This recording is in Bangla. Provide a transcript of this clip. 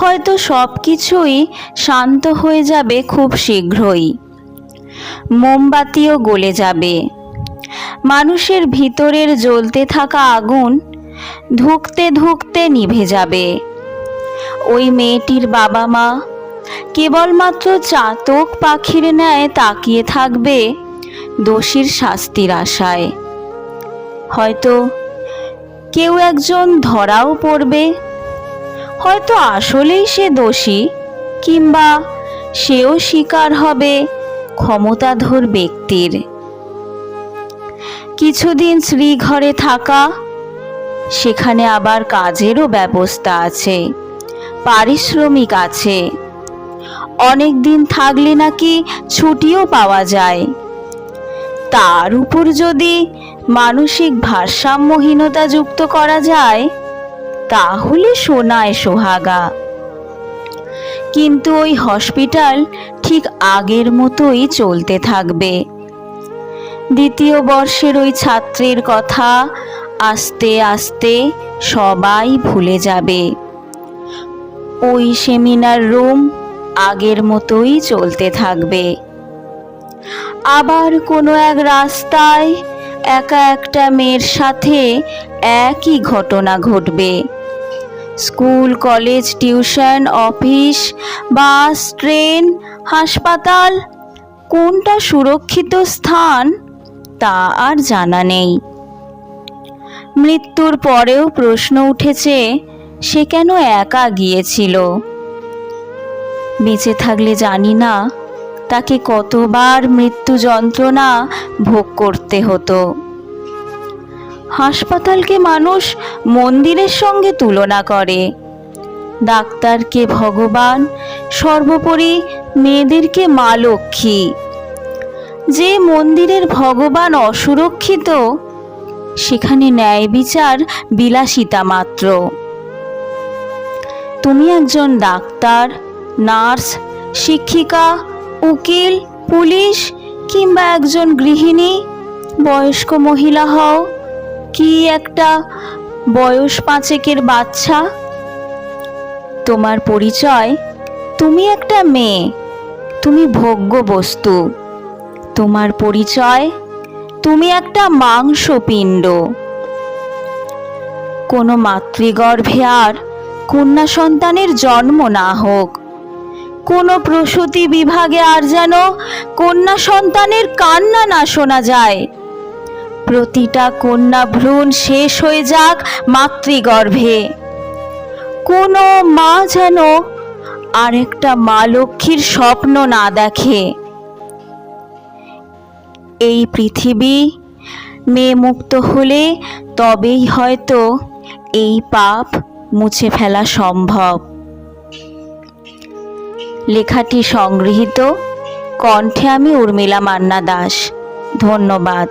হয়তো সব কিছুই শান্ত হয়ে যাবে খুব শীঘ্রই। মোমবাতিও গলে যাবে। মানুষের ভিতরের জ্বলতে থাকা আগুন ধুকতে ধুকতে নিভে যাবে। ওই মেয়েটির বাবা মা কেবলমাত্র চাতক পাখির ন্যায় তাকিয়ে থাকবে দোষীর শাস্তির আশায়। হয়তো কেউ একজন ধরাও পড়বে হয়তো আসলেই সে দোষী, কিংবা সেও শিকার হবে ক্ষমতাধর ব্যক্তির। কিছুদিন শ্রীঘরে থাকা, সেখানে আবার কাজেরও ব্যবস্থা আছে, পারিশ্রমিক আছে। অনেক দিন থাকলে নাকি ছুটিও পাওয়া যায়। তার উপর যদি মানসিক ভারসাম্যহীনতা যুক্ত করা যায় তাহলে সোনায় সোহাগা। কিন্তু ওই হসপিটাল ঠিক আগের মতোই চলতে থাকবে। দ্বিতীয় বর্ষের ওই ছাত্রের কথা আস্তে আস্তে সবাই ভুলে যাবে। ওই সেমিনার রুম আগের মতোই চলতে থাকবে। আবার কোনো এক রাস্তায় একা একটা মেয়ের সাথে একই ঘটনা ঘটবে। School, college, tuition, office, bus, train, হাসপাতাল। কোনটা সুরক্ষিত স্থান তা আর জানা নেই। মৃত্যুর পরেও প্রশ্ন উঠেছে, সে কেন একা গিয়েছিল? বেঁচে থাকলে জানি না, তাকে কতবার মৃত্যু যন্ত্রণা ভোগ করতে হতো। হাসপাতালকে মানুষ মন্দিরের সঙ্গে তুলনা করে। ডাক্তারকে ভগবান, সর্বোপরি মেয়েদেরকে মা লক্ষ্মী। যে মন্দিরের ভগবান অসুরক্ষিত, সেখানে ন্যায় বিচার বিলাসিতা মাত্র। তুমি একজন ডাক্তার, নার্স, শিক্ষিকা, উকিল, পুলিশ কিংবা একজন গৃহিণী, বয়স্ক মহিলা হও কি একটা বয়স পাঁচেকের বাচ্চা? তোমার পরিচয়? তুমি একটা মেয়ে। তুমি ভোগ্য বস্তু। তোমার পরিচয়? তুমি একটা মাংসপিণ্ড। কোনো মাতৃগর্ভে আর কন্যা সন্তানের জন্ম না হোক। কোনো প্রসূতি বিভাগে আর যেন কন্যা সন্তানের কান্না না শোনা যায়। প্রতিটা কন্যা ভ্রূণ শেষ হয়ে যাক মাতৃগর্ভে। কোনো মা যেন আরেকটা মা লক্ষ্মীর স্বপ্ন না দেখে। এই পৃথিবী মেয়ে মুক্ত হলে তবেই হয়তো এই পাপ মুছে ফেলা সম্ভব। লেখাটি সংগৃহীত, কণ্ঠে আমি উর্মিলা মান্না দাস। ধন্যবাদ।